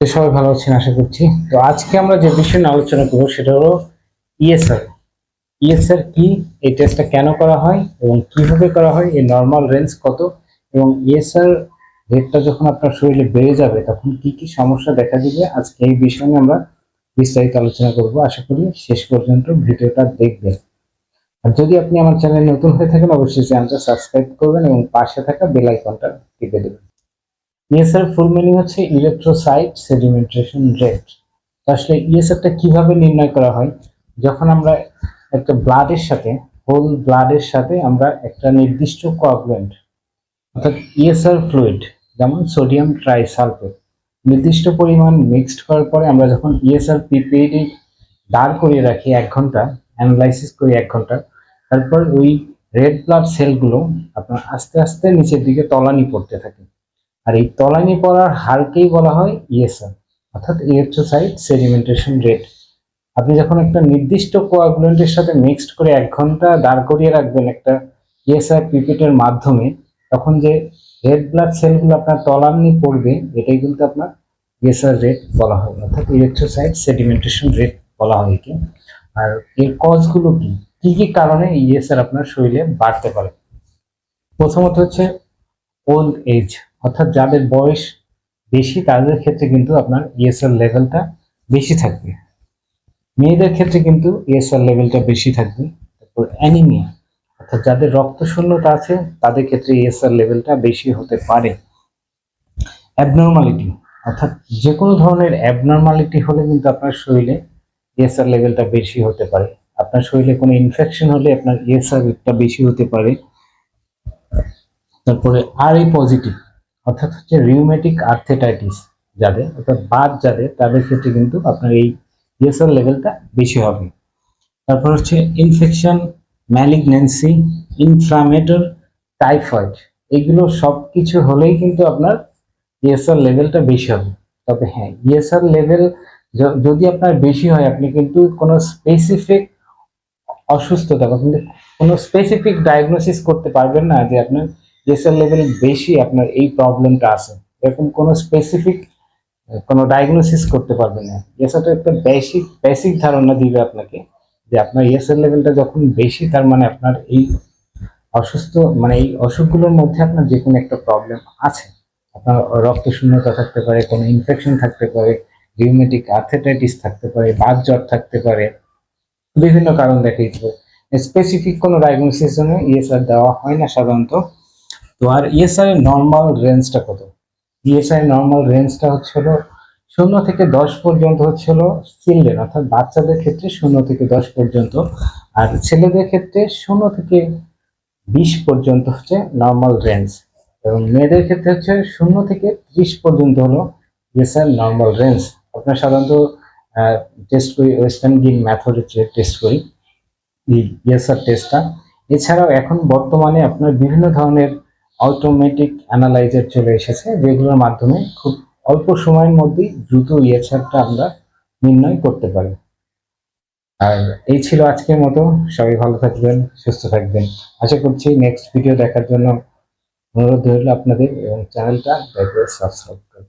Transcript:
সবাই ভালো আছেন, আশা করছি। তো আজকে আমরা যে বিষয় নিয়ে আলোচনা করব সেটা হলো E ইএসআর ইএসআর কি, এই টেস্টটা কেন করা হয় এবং কীভাবে করা হয় এই নর্মাল রেঞ্জ কত? এবং E ইএসআর রেটটা যখন আপনার শরীরে বেড়ে যাবে, তখন কি কি সমস্যা দেখা দিবে? আজকে এই বিষয় নিয়ে আমরা বিস্তারিত আলোচনা করব। আশা করি শেষ পর্যন্ত ভিডিওটা দেখবেন। আর যদি আপনি আমার চ্যানেল নতুন হয়ে থাকেন, অবশ্যই চ্যানেলটা সাবস্ক্রাইব করবেন এবং পাশে থাকা বেল আইকনটা টিপে দেবেন। ইএসআর ফুল মিনিং হচ্ছে ইলেকট্রোসাইট সেডিমেন্টেশন রেট আসলে ইএসআরটা কীভাবে নির্ণয় করা হয়? যখন আমরা একটা ব্লাডের সাথে হোল ব্লাডের সাথে আমরা একটা নির্দিষ্ট কোয়াগুলেন্ট অর্থাৎ ইএসআর ফ্লুইড যেমন সোডিয়াম ট্রাইসালফেট নির্দিষ্ট পরিমাণ মিক্সড করার পরে আমরা যখন ইএসআর পিপিডি দাঁড় করিয়ে রাখি এক ঘণ্টা অ্যানালাইসিস করি এক ঘণ্টা, তারপর ওই রেড ব্লাড সেলগুলো আপনার আস্তে আস্তে নিচের দিকে তলানি পড়তে থাকে। আর এই তলানি পড়ার হারকেই বলা হয় ইএসআর অর্থাৎ ইলেকট্রোসাইট সেডিমেন্টেশন রেট আপনি যখন একটা নির্দিষ্ট কোয়াগুলেন্টের সাথে মিক্সড করে এক ঘণ্টা দাঁড় করিয়ে রাখবেন একটা ইএসআর পিপিটের মাধ্যমে, তখন যে রেড ব্লাড সেলগুলো আপনার তলানি পড়বে, এটাই কিন্তু আপনার ইএসআর রেট বলা হয়, অর্থাৎ ইলেকট্রোসাইট সেডিমেন্টেশন রেট বলা হয় একে। আর এর কজগুলো কি? কি কি কারণে ইএসআর আপনার শরীরে বাড়তে পারে? প্রথমত হচ্ছে ওল্ড এজ অর্থাৎ যাদের বয়স বেশি, তাদের ক্ষেত্রে কিন্তু আপনার ইএসআর লেভেলটা বেশি থাকবে। মেয়েদের ক্ষেত্রে কিন্তু ইএসআর লেভেলটা বেশি থাকবে। তারপর অ্যানিমিয়া অর্থাৎ যাদের রক্ত শূন্যতা আছে, তাদের ক্ষেত্রে ইএসআর লেভেলটা বেশি হতে পারে। অ্যাবনর্মালিটি অর্থাৎ যে কোনো ধরনের অ্যাবনর্মালিটি হলে কিন্তু আপনার শরীরে ইএসআর লেভেলটা বেশি হতে পারে। আপনার শরীরে কোনো ইনফেকশন হলে আপনার ইএসআর রেটটা বেশি হতে পারে। তারপরে আর এই পজিটিভ অর্থাৎ হচ্ছে রিউমেটিক আর্থেটাইটিস যাদের, অর্থাৎ বাদ যাদের, তাদের ক্ষেত্রে কিন্তু আপনার এই ইএসআর লেভেলটা বেশি হবে। তারপর হচ্ছে ইনফেকশন ম্যালিগন্যান্সি ইনফ্লামেটর টাইফয়েড এগুলো সব কিছু হলেই কিন্তু আপনার ইএসআর লেভেলটা বেশি হবে। তবে হ্যাঁ ইএসআর লেভেল যদি আপনার বেশি হয়, আপনি কিন্তু কোনো স্পেসিফিক অসুস্থতা কিন্তু কোনো স্পেসিফিক ডায়াগনোসিস করতে পারবেন না যে আপনার ইএসআর লেভেল বেশি আপনার এই প্রবলেমটা আছে। এরকম কোনো স্পেসিফিক কোনো ডায়াগনোসিস করতে পারবে না। ইএসআরটা একটা বেসিক বেসিক ধারণা দিবে আপনাকে যে আপনার ইএসআর লেভেলটা যখন বেশি, তার মানে আপনার এই অসুস্থ মানে এই অসুখগুলোর মধ্যে আপনার যে কোনো একটা প্রবলেম আছে। আপনার রক্ত শূন্যতা থাকতে পারে, কোনো ইনফেকশন থাকতে পারে রিউমেটিক আর্থেটাইটিস থাকতে পারে, বাত জ্বর থাকতে পারে, বিভিন্ন কারণ দেখা স্পেসিফিক কোনো ডায়াগনোসিস জন্য ইএসআর দেওয়া হয় না সাধারণত। তো আর ইএসআর এর নর্মাল রেঞ্জটা কত? ইএসআই নর্মাল রেঞ্জটা হচ্ছে হলো শূন্য থেকে দশ পর্যন্ত হচ্ছে হলো চিলড্রেন অর্থাৎ বাচ্চাদের ক্ষেত্রে শূন্য থেকে দশ পর্যন্ত, আর ছেলেদের ক্ষেত্রে শূন্য থেকে বিশ পর্যন্ত হচ্ছে নর্মাল রেঞ্জ এবং মেয়েদের ক্ষেত্রে হচ্ছে শূন্য থেকে ত্রিশ পর্যন্ত হলো ইএসআর নর্মাল রেঞ্জ আপনার সাধারণত টেস্ট করি ওয়েস্টার্ন গিন ম্যাথডে টেস্ট করি ইএসআর টেস্টটা এছাড়াও এখন বর্তমানে আপনার বিভিন্ন ধরনের অটোমেটিক অ্যানালাইজার চলে এসেছে, যেগুলোর মাধ্যমে খুব অল্প সময়ের মধ্যেই দ্রুত ইয়েসারটা আমরা নির্ণয় করতে পারি। আর এই ছিল আজকের মতো। সবাই ভালো থাকবেন, সুস্থ থাকবেন। আশা করছি নেক্সট ভিডিও দেখার জন্য অনুরোধ রইল আপনাদের এবং চ্যানেলটা সাবস্ক্রাইব করবেন।